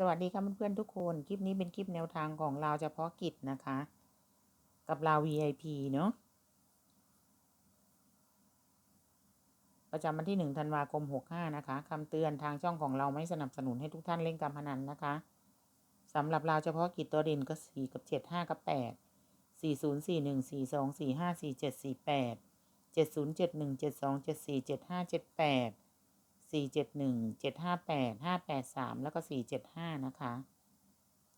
สวัสดีค่ะเพื่อนๆทุกคน คลิปนี้เป็นคลิปแนวทางของเราเฉพาะกิจนะคะ กับเรา VIP เนาะประจำวันที่หนึ่งธันวาคมหกห้านะคะคำเตือนทางช่องของเราไม่สนับสนุนให้ทุกท่านเล่นการพนันนะคะสำหรับเราเฉพาะกิจตัวเด่นก็สี่กับเจ็ดห้ากับแปดสี่ศูนย์สี่หนึ่งสี่สองสี่ห้าสี่เจ็ดสี่แปดเจ็ดศูนย์เจ็ดหนึ่งเจ็ดสองเจ็ดสี่เจ็ดห้าเจ็ดแปด สี่เจ็ดหนึ่งเจ็ดห้าแปดห้าแปดสามแล้วก็สี่เจ็ดห้านะคะ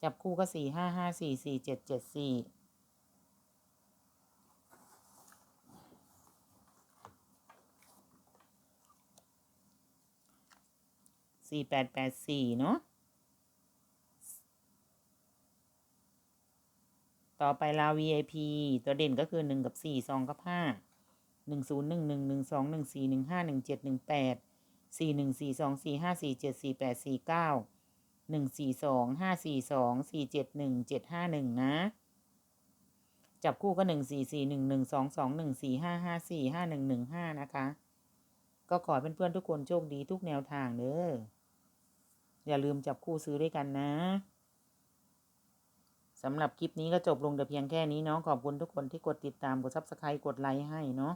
จับคู่ก็สี่ห้าห้าสี่สี่เจ็ดเจ็ดสี่สี่แปดแปดสี่เนาะ ต่อไปลาว VIP ตัวเด่นก็คือหนึ่งกับสี่สองกับห้าหนึ่งศูนย์หนึ่งหนึ่งหนึ่งสองหนึ่งสี่หนึ่งห้าหนึ่งเจ็ดหนึ่งแปด สี่หนึ่งสี่สองสี่ห้าสี่เจ็ดสี่แปดสี่เก้าหนึ่งสี่สองห้าสี่สองสี่เจ็ดหนึ่งเจ็ดห้าหนึ่งนะ จับคู่ก็หนึ่งสี่สี่หนึ่งหนึ่งสองสองหนึ่งสี่ห้าห้าสี่ห้าหนึ่งหนึ่งห้านะคะ ก็ขอให้เพื่อนๆทุกคนโชคดีทุกแนวทางเด้ออย่าลืมจับคู่ซื้อด้วยกันนะสำหรับคลิปนี้ก็จบลงแต่เพียงแค่นี้เนาะขอบคุณทุกคนที่กดติดตามกดซับสไครต์กดไลค์ให้เนาะ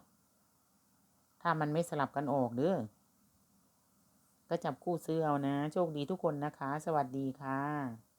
ถ้ามันไม่สลับกันออกเด้อ ก็จับคู่ซื้อเอานะ โชคดีทุกคนนะคะ สวัสดีค่ะ